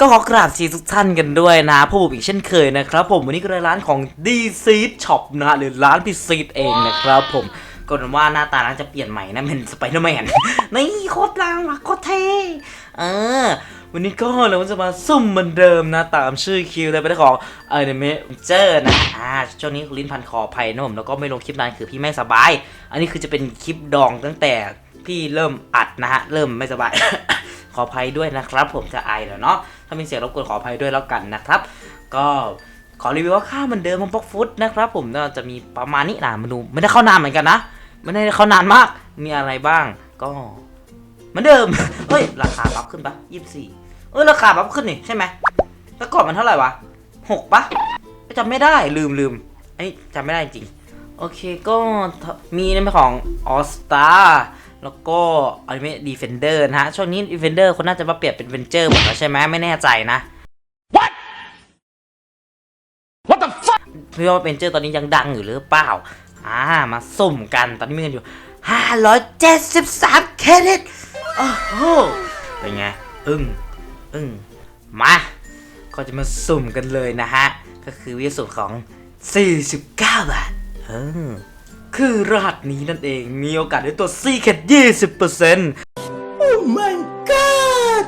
ก็ขอกราบชีทุกท่านกันด้วยนะพบผมอีกเช่นเคยนะครับผมวันนี้ก็เลยร้านของ D Seed Shop นะหรือร้านพี่ซีดเองนะครับผมก็นว่าหน้าตาร้านจะเปลี่ยนใหม่นะเป็นสไปเดอร์แมนนี่โคตรดังวะโคตรเท่เออวันนี้ก็เราจะมาซุ่มเหมือนเดิมนะ ตามชื่อคิวเลยเป็นของเออเนเมเจอร์นะอ่าช่วงนี้ลิ้นพันคอภัยนะผมแล้วก็ไม่ลงคลิปนานคือพี่ไม่สบาย อันนี้คือจะเป็นคลิปดองตั้งแต่พี่เริ่มอัดนะฮะ เริ่มไม่สบาย ขออภัยด้วยนะครับ ผมจะไอแล้วเนาะถ้ามีเสียงรบกวนขออภัยด้วยแล้วกันนะครับ ก็ขอรีวิวว่าข้าวเหมือนเดิมของพ็อกฟุตนะครับผมก็จะมีประมาณนี้นะมาดูไม่ได้เข้านานเหมือนกันนะไม่ได้เข้านานมากมีอะไรบ้าง ก็เหมือนเดิมเฮ้ยราคาปรับขึ้นปะยี่สิบสี่เออราคาปรับขึ้นนี่ใช่ไหมแล้วก่อนมันเท่าไหร่วะหกปะจำไม่ได้ลืมลืมไอ้จำไม่ได้จริง โอเคก็มีในเรื่องของ All Star แล้วก็อนิเมะ Defender นะฮะ ช่วงนี้ Defender คนน่าจะมาเปลี่ยนเป็น Venture หมดแล้วใช่ไหมไม่แน่ใจนะ What the fuck พี่ว่า Venture ตอนนี้ยังดังอยู่หรือเปล่า อ่า มาสุ่มกันตอนนี้มีเงินอยู่ 573 เครดิตโอ้โหเป็นไง อึ้งอึ้งมา ก็จะมาสุ่มกันเลยนะฮะ ก็คือวิธีสุ่มของ 49 บาทเออ คือรหัสนี้นั่นเอง มีโอกาสได้ตัว Secret 20% Oh my god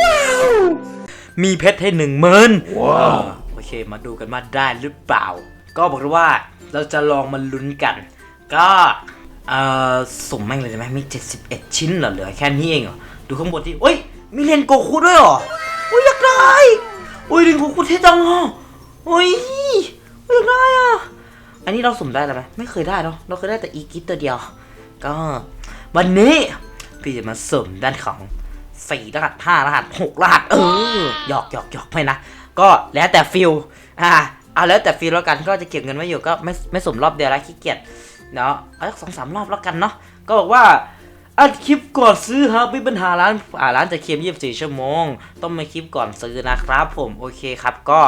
ว้าว มีเพชรให้หนึ่งหมื่นว้าว โอเค มาดูกันว่าได้หรือเปล่า ก็บอกเลยว่าเราจะลองมาลุ้นกัน ก็เอ่อสุ่มแม่งเลยได้ไหมมี 71 ชิ้นเหรอเหลือแค่นี้เองเหรอ ดูข้างบนที่เอ้ย มีเรียนโกคุด้วยเหรออุ้ยอยากได้อุ้ยเรียนโกคุเท่จังอะอุ้ยอยากได้อะ อันนี้เราสุ่มได้แล้วไหมไม่เคยได้เนาะเราเคยได้แต่อีกิตตัวเดียว ก็วันนี้พี่จะมาสุ่มด้านของสี่รหัสห้ารหัสหกรหัส เออหยอกหยอกหยอกไม่นะก็แล้วแต่ฟิลอ่าเอาแล้วแต่ฟิลแล้วกันก็จะเก็บเงินไว้อยู่ก็ไม่ไม่สุ่มรอบเดียวแล้วขี้เกียจเนาะเอาสักสองสามรอบแล้วกันเนาะก็บอกว่าอัดคลิปก่อนซื้อครับไม่มีปัญหาร้านอ่าร้านจะเค็ม24 ชั่วโมง ต้องมาคลิปก่อนซื้อนะครับผมโอเคครับก็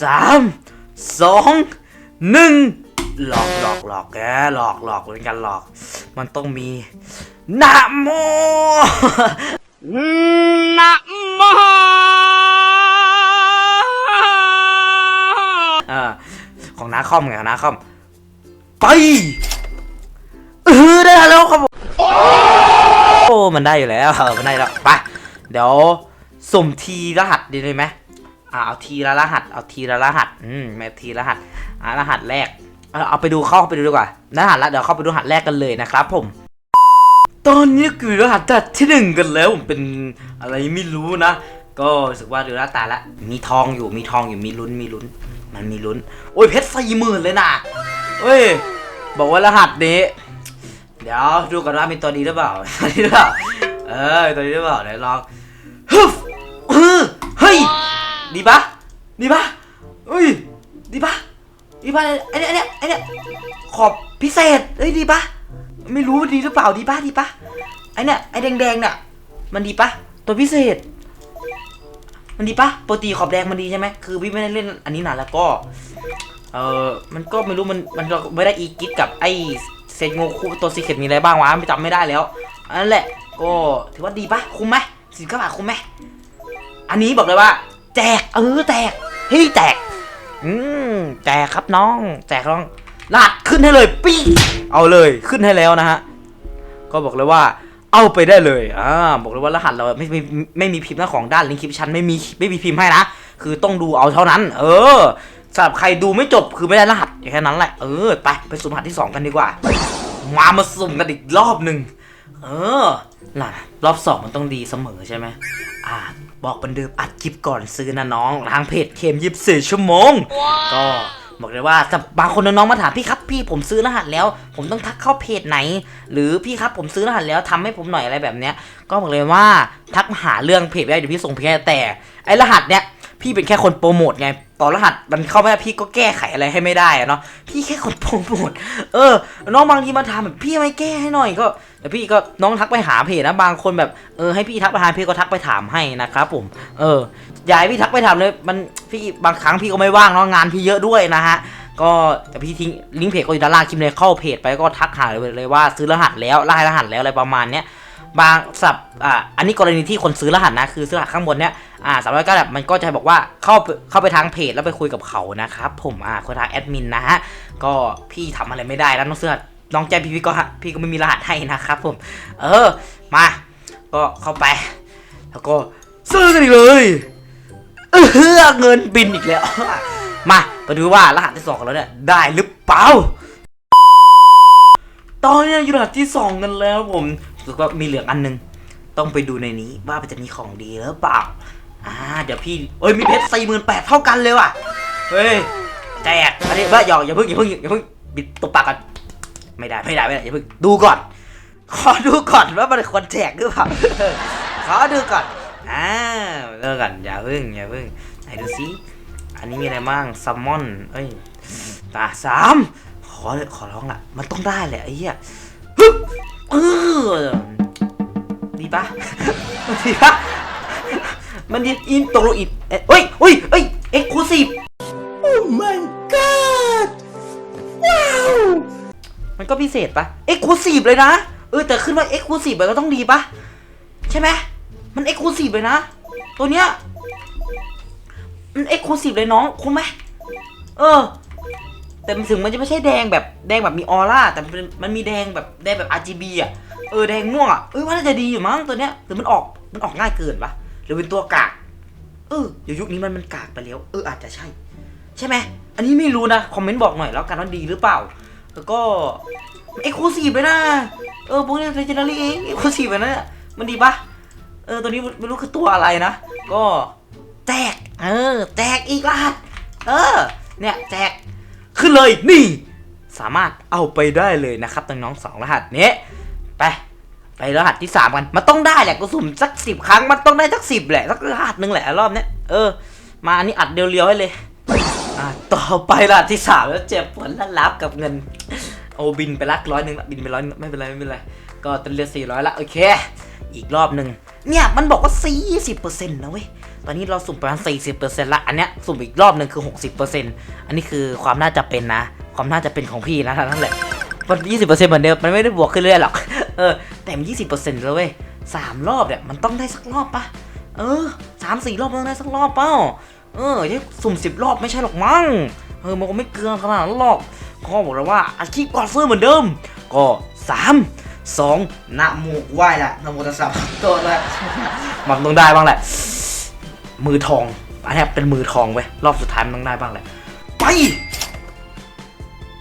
3 2 1หลอกหลอกหลอกแกหลอกหลอกเป็นการหลอก มันต้องมีนะโมนะโมอ่าของนาคอมไงของนาคอมไปเออได้แล้วครับผมโอ้มันได้อยู่แล้วเออมันได้แล้วไปเดี๋ยวสุ่มทีรหัสดีเลยไหมอ่า เอาทีละรหัส เอาทีละรหัส อืมแม่ทีละรหัสอ่ารหัสแรกเอาเอาไปดูเข้าไปดูดีกว่ารหัสละเดี๋ยวเข้าไปดูรหัสแรกกันเลยนะครับผม ตอนนี้คือรหัสดัดที่หนึ่งกันแล้วผมเป็นอะไรไม่รู้นะ ก็รู้สึกว่าดูหน้าตาละ มีทองอยู่มีทองอยู่มีลุ้นมีลุ้น มันมีลุ้น โอ้ยเพชรสี่หมื่นเลยนะเฮ้ย บอกว่ารหัสนี้ เดี๋ยวดูกันว่าเป็นตัวนี้หรือเปล่าตัวนี้หรือเปล่า เออตัวนี้หรือเปล่าเดี๋ยวลองฮึบเฮ้ย ดีปะดีปะเฮ้ยดีปะดีปะไอเนี้ยไอเนี้ยไอเนี้ยขอบพิเศษเฮ้ยดีปะไม่รู้ดีหรือเปล่าดีปะดีปะไอเนี้ยไอแดงๆเนี่ยมันดีปะตัวพิเศษ มันดีปะปกติขอบแดงมันดีใช่ไหมคือพี่ไม่ได้เล่นอันนี้นานแล้วก็เออมันก็ไม่รู้มันมันก็ไม่ได้อีกิฟกับไอเซนโงคุตัวซีเคตมีอะไรบ้างวะไม่จำไม่ได้แล้วอันนั้นแหละก็ถือว่าดีปะคุ้มไหมสิบเก้าบาทคุ้มไหมอันนี้บอกเลยว่า แจกเออแจกเฮ้ยแจก อืมแจกครับน้อง แจกน้องลาดขึ้นให้เลยปี้เอาเลยขึ้นให้แล้วนะฮะก็บอกเลยว่า เอาไปได้เลยอ่าบอกเลยว่ารหัสเราไม่ไม่ไม่ไม่มีพิมพ์นะของด้านลิงก์คลิปชั้นไม่มีไม่มีพิมพ์ให้นะคือต้องดูเอาเท่านั้น เออสำหรับใครดูไม่จบคือไม่ได้รหัสแค่นั้นแหละเออไปไปสุ่มรหัสที่สองกันดีกว่า มามาสุ่มกันอีกรอบหนึ่งเออล่ะรอบสองมันต้องดีเสมอใช่ไหมอ่า บอกบันเดิมอัดคลิปก่อนซื้อนะน้อง ทางเพจเคมยิบสี่ชั่วโมง ก็บอกเลยว่าแต่บางคนน้องๆมาถามพี่ครับพี่ผมซื้อรหัสแล้ว ผมต้องทักเข้าเพจไหน หรือพี่ครับผมซื้อรหัสแล้วทำให้ผมหน่อยอะไรแบบเนี้ย ก็บอกเลยว่าทักมาหาเรื่องเพจไม่ได้เดี๋ยวพี่ส่งเพจให้แต่ไอรหัสเนี้ย พี่เป็นแค่คนโปรโมทไง ต่อรหัสมันเข้าไม่ได้พี่ก็แก้ไขอะไรให้ไม่ได้อะเนาะพี่แค่คนโปรโมทเออ น้องบางทีมาถามแบบพี่ไม่แก้ให้หน่อยก็แต่พี่ก็น้องทักไปหาเพจนะบางคนแบบเออให้พี่ทักไปหาเพจก็ทักไปถามให้นะครับผม เอออย่าให้พี่ทักไปถามเลยมันพี่บางครั้งพี่ก็ไม่ว่างเนาะงานพี่เยอะด้วยนะฮะก็แต่พี่ทิ้งลิงก์เพจก็อยู่ด้านล่างคลิปเลยเข้าเพจไปก็ทักหาเลยเลยว่าซื้อรหัสแล้วไล่รหัสแล้วอะไรประมาณเนี้ย บางสับอ่าอันนี้กรณีที่คนซื้อรหัสนะคือซื้อรหัสข้างบนเนี้ยอ่าสามร้อยเก้ามันก็จะบอกว่าเข้าเข้าไปทางเพจแล้วไปคุยกับเขานะครับผมอ่าคุยทางแอดมินนะฮะก็พี่ทำอะไรไม่ได้แล้วน้องเสื้อน้องแจ้งพี่พี่ก็พี่ก็ไม่มีรหัสให้นะครับผม เออมา ก็เข้าไป แล้วก็ซื้อกันอีกเลยเออเงินบินอีกแล้ว มาไปดูว่ารหัสที่สองของเราเนี่ยได้หรือเปล่าตอนนี้อยู่รหัสที่สองกันแล้วผม รู้สึกว่ามีเหลืองอันหนึง ต้องไปดูในนี้ว่ามันจะมีของดีหรือเปล่า อ่า เดี๋ยวพี่เอ้ยมีเพชรสี่หมื่นแปดเท่ากันเลยว่ะ เฮ้ยแจกอันนี้ว่าอย่าอย่าเพิ่งอย่าเพิ่งอย่าเพิ่งปิดตบปากกัน ไม่ได้ไม่ได้ไม่ได้อย่าเพิ่งดูก่อน ขอดูก่อนว่ามันควรแจกหรือเปล่า ขอดูก่อน อ่าเลิกก่อนอย่าเพิ่งอย่าเพิ่งไหนดูซิอันนี้มีอะไรบ้างซัมมอน เอ้ยตาสามขอขอร้องละมันต้องได้แหละไอ้เหี้ย เออดีปะดีปะมันดีอินตกลงอินเอ้ยเฮ้ยเฮ้ยเฮ้ยเอ็กซ์คลูซีฟ Oh my god! Wow! มันก็พิเศษปะเอ็กซ์คลูซีฟเลยนะ เออแต่ขึ้นว่าเอ็กซ์คลูซีฟมันก็ต้องดีปะใช่ไหมมันเอ็กซ์คลูซีฟเลยนะ ตัวเนี้ยมันเอ็กซ์คลูซีฟเลยน้องคุ้มไหมเออ แต่ถึงมันจะไม่ใช่แดงแบบแดงแบบมีออร่าแต่มันมันมีแดงแบบแดงแบบ RGB อะเออแดงม่วงอะเออว่าน่าจะดีอยู่มั้งตัวเนี้ยหรือมันออกมันออกง่ายเกินปะหรือเป็นตัวกากเออเดี๋ยวยุคนี้มันมันกากไปแล้วเอออาจจะใช่ ใช่ไหมอันนี้ไม่รู้นะคอมเมนต์บอกหน่อยแล้วกันว่าดีหรือเปล่า แล้วก็เอ็กซ์คลูซีฟเลยนะเออพวกนี้เลเจนดารี่เองเอ็กซ์คลูซีฟนะมันดีปะเออตัวนี้ไม่รู้คือตัวอะไรนะ ก็แจกเออแจกอีกรหัสเออเนี่ยแจก ขึ้นเลยนี่ สามารถเอาไปได้เลยนะครับน้องๆสองรหัสนี้ไปไปรหัสที่สามกันมันต้องได้แหละกูสุ่มสักสิบครั้งมันต้องได้สักสิบแหละสักรหัสหนึ่งแหละรอบเนี้ยเออ มาอันนี้อัดเรียวๆให้เลยอะต่อไปรหัสที่สามแล้วเจ็บปวดและรับกับเงินโอบินไปลักร้อยหนึ่งบินไปร้อยไม่เป็นไรไม่เป็นไรก็ตอนเรียสี่ร้อยละโอเค อีกรอบหนึ่งเนี่ยมันบอกว่าสี่สิบเปอร์เซ็นต์นะเว้ย ตอนนี้เราสุ่มประมาณสี่สิบเปอร์เซ็นต์ละอันเนี้ยสุ่มอีกรอบหนึ่งคือหกสิบเปอร์เซ็นต์อันนี้คือความน่าจะเป็นนะ ความน่าจะเป็นของพี่นะนั่นแหละมันยี่สิบเหมือนเดิมมันไม่ได้บวกขึ้นเรื่อยหรอกเออแต่มันยี่สิบเปอร์เซ็นต์แล้วเว้ยสามรอบเนี่ยมันต้องได้สักรอบปะเออสามสี่รอบมันต้องได้สักรอบเปล่าเออยังสุ่มสิบรอบไม่ใช่หรอกมั้งเออมันก็ไม่เกินขนาดนั้นหรอกข้อบอกเลยว่าอาชีพก่อนซื้อเหมือนเดิม ก็สามสองนะโมไหว้ละนะโมตัสสะตัวละมันต้องได้บ้างแหละ มือทอง อันนี้เป็นมือทองเว้ย รอบสุดท้ายมันต้องได้บ้างแหละ ไป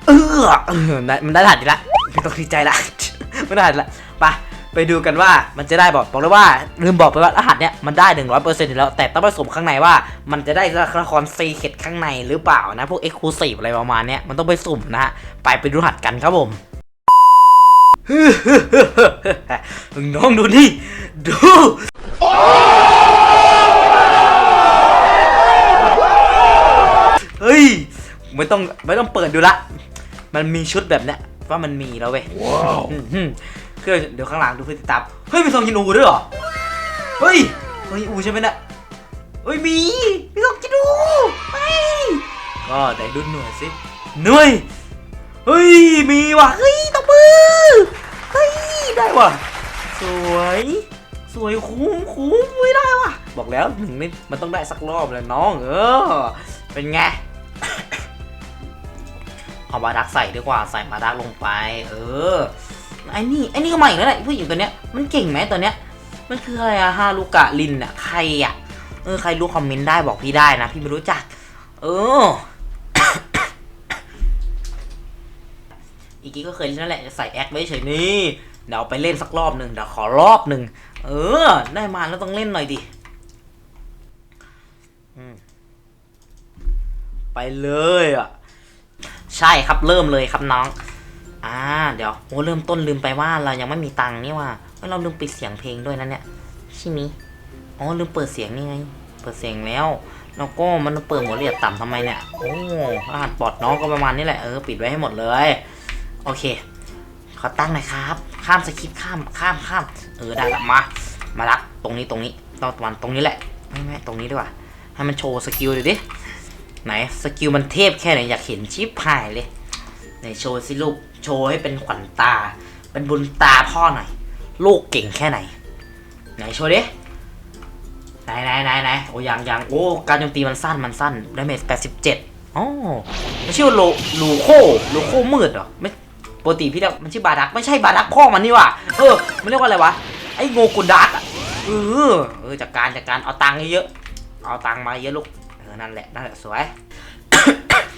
เออเออได้มันได้รหัสอีกละไม่ต้องดีใจละไม่ได้ละไปไปดูกันว่ามันจะได้บอกบอกเลยว่าลืมบอกไปว่ารหัสเนี้ยมันได้หนึ่งร้อยเปอร์เซ็นต์แล้วแต่ต้องผสมข้างในว่ามันจะได้ละครซีเคดข้างในหรือเปล่านะ พวกเอ็กซ์คลูซีฟอะไรประมาณเนี้ยมันต้องไปสุ่มนะฮะไปไปดูรหัสกันครับผมน้องดูนี่ดู เฮ้ย ไม่ต้องไม่ต้องเปิดดูละ มันมีชุดแบบเนี้ยว่ามันมีแล้วเว้ย Wow! อืมฮึคือเดี๋ยวข้างหลังดูเพื่อติดตามเฮ้ยมีซองกินอูด้วยเหรอ เฮ้ยซองกินอูใช่ไหมเนี่ยเฮ้ยมีมีซองกินอูเฮ้ยก็แต่ดูหน่วยสิหน่วยเฮ้ยมีว่ะเฮ้ยตบมือเฮ้ยได้ว่ะสวย สวยคุ้มคุ้มไม่ได้ว่ะ บอกแล้วหนึ่งนี่มันต้องได้สักรอบแล้วน้องเออเป็นไง เอามาดักใส่ดีกว่าใส่มาดักลงไป เออไอ้นี่ไอ้นี่ก็มาอีกแล้วแหละผู้หญิงตัวเนี้ยมันเก่งไหมตัวเนี้ยมันคืออะไรอะฮารุกะลินอะใครอะเออใครรู้คอมเมนต์ได้บอกพี่ได้นะ พี่ไม่รู้จัก เอออีกกี้ก็เคยเล่นนั่นแหละใส่แอคไว้เฉยนี่เดี๋ยวไปเล่นสักรอบหนึ่งเดี๋ยวขอรอบหนึ่งเออ ได้มาแล้วต้องเล่นหน่อยดิไปเลยอะ ใช่ครับเริ่มเลยครับน้อง อ่า เดี๋ยวโอ้เริ่มต้นลืมไปว่าเรายังไม่มีตังค์นี่ว่าเฮ้เราลืมปิดเสียงเพลงด้วยนะเนี่ยใช่ไหมอ๋อลืมเปิดเสียงนี่ไง เปิดเสียงแล้วแล้วก็มันเปิดหัวเรียดต่ำทำไมเนี่ย โอ้รหัสปลอดน้องก็ประมาณนี้แหละ เออ ปิดไว้ให้หมดเลย โอเค ขอตั้งหน่อยครับ ข้ามสคริปต์ข้ามข้ามข้าม เออ ได้ละมา มาละตรงนี้ตรงนี้ตองวันตรงนี้แหละ ไม่ไม่ตรงนี้ดีกว่า ให้มันโชว์สกิลดูดิ ไหนสกิลมันเทพแค่ไหนอยากเห็นชิปหายเลยไหนโชว์สิลูกโชว์ให้เป็นขวัญตา เป็นบุญตาพ่อหน่อยลูกเก่งแค่ไหน ไหนโชว์ดิไหนไหนไหนไหนโอ้ยังยังโอ้การโจมตีมันสั้นมันสั้นดาเมจ87อ๋อมันชื่อโลลูโคลูโคมืดเหรอไม่ปกติพี่เรียกมันชื่อบาดักไม่ใช่บาดักพ่อมันนี่ว่าเออมันเรียกว่าอะไรวะไอ้โงกุนดักอะเออเออจากการจากการเอาตังค์เยอะเอาตังค์มาเยอะลูก นั่นแหละนั่นแหละสวย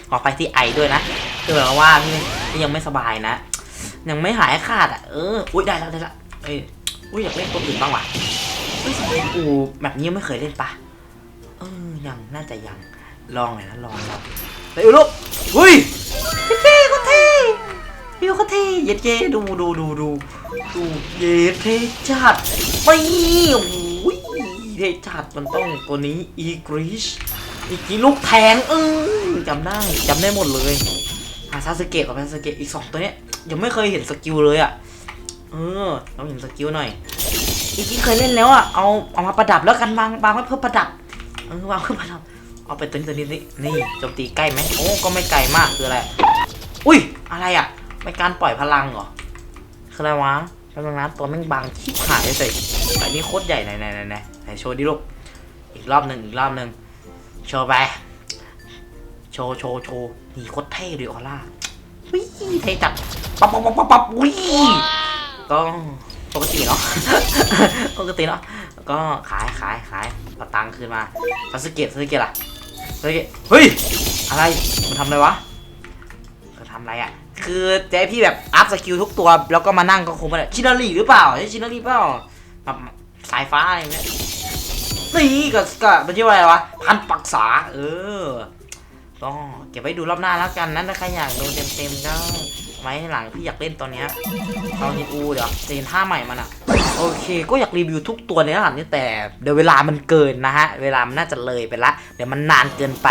ขอไปที่ไอด้วยนะเออว่าพี่พี่ยังไม่สบายนะ ยังไม่หายขาดอะเอออุ้ยได้แล้วได้ล้วเอ้ยอุ้ยอยากเล่นตัวอื่นบ้างว่ะเฮ้ยสมัยอูแบบนี้ไม่เคยเล่นปะเออยังน่าจะยังลองหน่อยนะลองลองเฮ้ยลูกอุ้ยเท่ก็เท่พี่ก็เท่เย็ดเจดูดูดูดูดูเย็ดเท่จัดไปโอ้ยเท่จัดมันต้องตัวนี้อีกริช อีกทีลูกแทงเออจำได้จำได้หมดเลยอาซาสเกะกับอาซาสเกะอีกสองตัวเนี้ยยังไม่เคยเห็นสกิลเลยอะเออเราเห็นสกิลหน่อยอีกที่เคยเล่นแล้วอะเอาเอามาประดับแล้วกันบางบางไว้เพื่อประดับเออวางเพื่อประดับ เอาไปตัวนี้ตัวนี้นี่นี่โจมตีใกล้ไหมโอ้ก็ไม่ไกลมากคืออะไรอุ้ยอะไรอะไม่การปล่อยพลังเหรอคืออะไรวะพลังน้ำตัวแม่งบางชิบหายเลยแต่นี่โคตรใหญ่ไหนไหนไหนไหนไหนโชว์ดิลูกอีกรอบหนึ่งอีกรอบหนึ่ง โชว์ไป โชว์โชว์โชว์นี่โคตรเท่เลยออร่าวิ่งเท่จัดปั๊บปั๊บปั๊บปั๊บปั๊บวิ่งก็ปกติเนาะปกติเนาะก็ขายขายขายเอาตังคืนมาซาสึเกะซาสึเกะล่ะซาสึเกะเฮ้ยอะไรมันทำอะไรวะมันทำอะไรอะคือเจ๊พี่แบบอัพสกิลทุกตัว แล้วก็มานั่งก็คงไม่ได้ชินารีหรือเปล่าใช่ชินารีเปล่าแบบสายฟ้าอะไรเงี้ย นี่ก็ก็มันชื่อว่าอะไรวะ พันปักษา เออก็เก็บไว้ดูรอบหน้าแล้วกันนะถ้าใครอยากดูเต็มๆก็ไว้หลังพี่อยากเล่นตอนเนี้ยตอนนี้อูเดี๋ยวจะเห็นท่าใหม่มันอะโอเค ก็อยากรีวิวทุกตัวในรหัสนี้แต่เดี๋ยวเวลามันเกินนะฮะ เวลามันน่าจะเลยไปละ เดี๋ยวมันนานเกินไป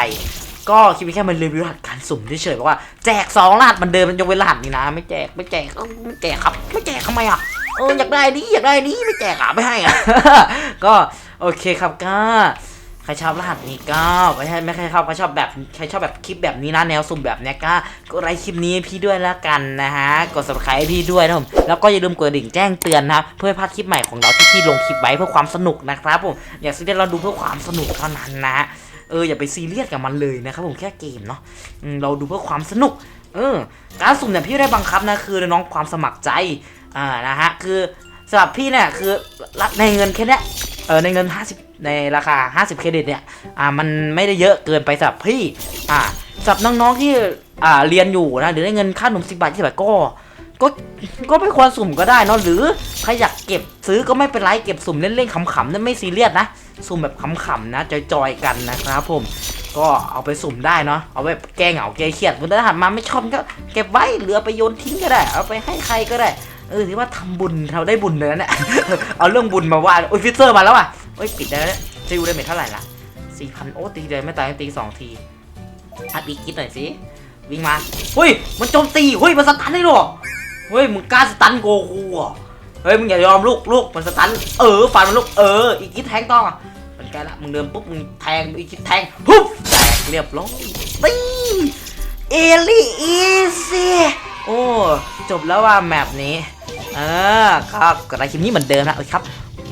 ก็คิดแค่มันรีวิวรหัสการสุ่มเฉยๆบอกว่าแจกสองรหัสมันเดิมมันยกเว้นรหัสนี้นะ ไม่แจกไม่แจกไม่แจกครับ ไม่แจกทำไมอะเอออยากได้ดิอยากได้ดิไม่แจกอะไม่ให้อะก็ โอเคครับก็ใครชอบรหัสนี้ก็ไม่ใช่ไม่ใครชอบใครชอบแบบใครชอบแบบคลิปแบบนี้นะแนวสุ่มแบบเนี้ยก็กดไลค์คลิปนี้พี่ด้วยแล้วกันนะฮะกด subscribe พี่ด้วยนะผมแล้วก็อย่าลืมกดกระดิ่งแจ้งเตือนนะครับเพื่อพลาดคลิปใหม่ของเราที่พี่ลงคลิปไว้เพื่อความสนุกนะครับผมอยากซีเรียสเราดูเพื่อความสนุกเท่านั้นนะเอออย่าไปซีเรียสกับมันเลยนะครับผมแค่เกมเนาะเราดูเพื่อความสนุก เออการสุ่มเนี่ยพี่ไม่ได้บังคับนะคือน้องความสมัครใจอ่านะฮะคือ สำหรับพี่เนี่ยคือรับในเงินแค่นี้เออในเงิน 50 ในราคา 50 เครดิตเนี่ยอ่ามันไม่ได้เยอะเกินไปสำหรับพี่อ่าสำหรับน้องๆที่อ่าเรียนอยู่นะหรือได้เงินค่าขนมสิบบาทที่บาทก็ก็ก็ไม่ควรสุ่มก็ได้นอะหรือใครอยากเก็บซื้อก็ไม่เป็นไรเก็บสุ่มเล่นๆขำๆนั่นไม่ซีเรียสนะ สุ่มแบบขำๆนะจอยๆกันนะครับผมก็เอาไปสุ่มได้เนาะเอาไปแก้เหงาแก้เครียดวันถ้าหันมาไม่ชอบก็เก็บไว้เหลือไปโยนทิ้งก็ได้ เอาไปให้ใครก็ได้ เออถือว่าทำบุญเราได้บุญเลยนะเนี่ยเอาเรื่องบุญมาว่าโอ้ยฟิเซอร์มาแล้วอะโอ้ยปิดได้แล้วเนี่ยซิลได้เมทเท่าไหร่ล่ะสี่พันโอ้ตีเลยไม่ตายตีสองทีอัดอีกคิดหน่อยสิวิ่งมาเฮ้ยมันโจมตีเฮ้ยมันสตันได้หรอเฮ้ยมึงกล้าสตันโกคูอะเฮ้ยมึงอย่ายอมลูกลูกมันสตันเออฟันมันลูกเอออีกคิดแทงต่อมันใกล้ละมึงเดินปุ๊บมึงแทงอีกคิดแทงปุ๊บแตกเรียบร้อยตีเอลี่อีซี่โอ้จบแล้วว่าแมปนี้ เออครับกดไลค์คลิปนี้เหมือนเดิมนะโอเคครับ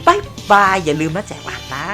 บายบายอย่าลืมนะแจกบัตรนะ